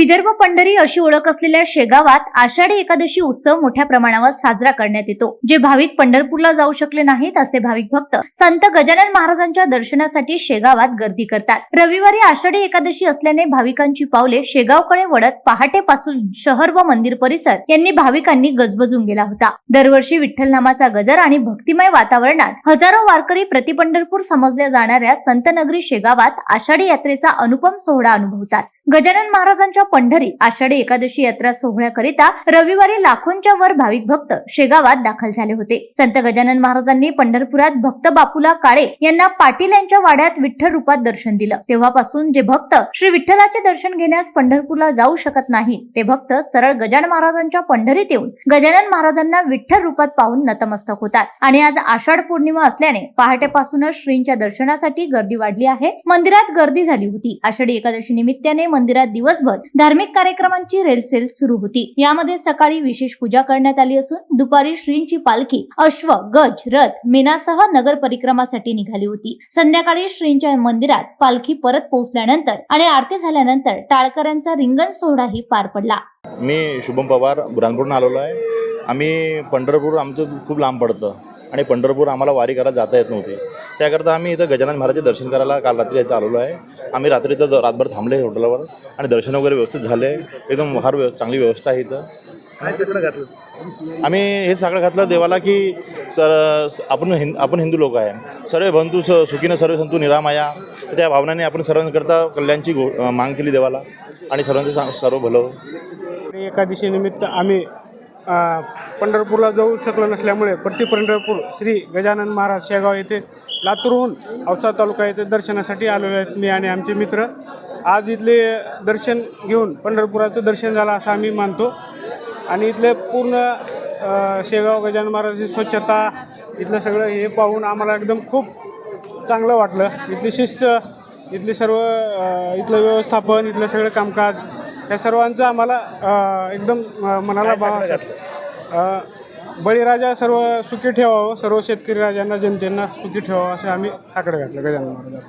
विदर्भ पंढरी अशी ओळख असलेल्या शेगावात आषाढी एकादशी उत्सव मोठ्या प्रमाणावर साजरा करण्यात येतो. जे भाविक पंढरपूरला जाऊ शकले नाहीत असे भाविक भक्त संत गजानन महाराजांच्या दर्शनासाठी शेगावात गर्दी करतात. रविवारी आषाढी एकादशी असल्याने भाविकांची पावले शेगावकडे वळत पहाटेपासून शहर व मंदिर परिसर यांनी भाविकांनी गजबजून गेला होता. दरवर्षी विठ्ठल नामाचा गजर आणि भक्तिमय वातावरणात हजारो वारकरी प्रतिपंढरपूर समजल्या जाणाऱ्या संतनगरी शेगावात आषाढी यात्रेचा अनुपम सोहळा अनुभवतात. गजानन महाराजांच्या पंढरी आषाढी एकादशी यात्रा सोहळ्याकरिता रविवारी लाखोंच्या वर भाविक भक्त शेगावात दाखल झाले होते. संत गजानन महाराजांनी पंढरपुरात भक्त बापूला काळे यांना पाटील यांच्या वाड्यात विठ्ठल रूपात दर्शन दिलं. तेव्हापासून जे भक्त श्री विठ्ठलाचे दर्शन घेण्यास पंढरपूरला जाऊ शकत नाही ते भक्त सरळ गजानन महाराजांच्या पंढरीत येऊन गजानन महाराजांना विठ्ठल रूपात पाहून नतमस्तक होतात. आणि आज आषाढ पौर्णिमा असल्याने पहाटेपासूनच श्रींच्या दर्शनासाठी गर्दी वाढली आहे. मंदिरात गर्दी झाली होती. आषाढी एकादशी निमित्ताने मंदिरात दिवसभर धार्मिक कार्यक्रमांची रेलचेल सुरू होती. यामध्ये सकाळी विशेष पूजा करण्यात आली असून दुपारी श्रींची पालखी अश्व गज रथ मेनासह नगर परिक्रमासाठी निघाली होती. संध्याकाळी श्रींच्या मंदिरात पालखी परत पोहोचल्यानंतर आणि आरती झाल्यानंतर टाळकरांचा रिंगण सोहळाही पार पडला. मी शुभम पवार बुरानपूरहून आलेलो आहे. आम्ही पंढरपूर आमचं खूप लांब पडतं. आणि पंढरपूर आम्हाला वारी करायला जाता येत नव्हती. त्याकरता आम्ही इथं गजानन महाराजचे दर्शन करायला काल रात्री इथं आलेलो आहे. आम्ही रात्री इथं रातभर थांबले हॉटेलवर आणि दर्शन वगैरे व्यवस्थित झाले. एकदम फार व्यव चांगली व्यवस्था आहे इथं. काय सगळं घातलं? आम्ही हे सगळं घातलं देवाला की सर आपण हिंद आपण हिंदू लोक आहे. सर्व बंधू स सुखीनं सर्व संतू निरामाया. त्या भावनाने आपण सर्वांकरता कल्याणची गो मांग केली देवाला. आणि सर्वांचं सा- सर्व भलं. आणि एकादशी निमित्त आम्ही पंढरपूरला जाऊ शकलं नसल्यामुळे प्रति पंढरपूर श्री गजानन महाराज शेगाव येथे लातूरहून औसा तालुका येथे दर्शनासाठी आलेलो आहेत मी आणि आमचे मित्र. आज इथले दर्शन घेऊन पंढरपुराचं दर्शन झालं असं आम्ही मानतो. आणि इथले पूर्ण शेगाव गजानन महाराजांची स्वच्छता इथलं सगळं हे पाहून आम्हाला एकदम खूप चांगलं वाटलं. इथली शिस्त इथली सर्व इथलं व्यवस्थापन इथलं सगळं कामकाज या सर्वांचं आम्हाला अ, एकदम अ, मनाला भाव अ, बळीराजा सर्व सुखी ठेवावं सर्व शेतकरी राजांना जनतेना सुखी ठेवावं असं आम्ही आकडे घातलं. गजानन महाराजांना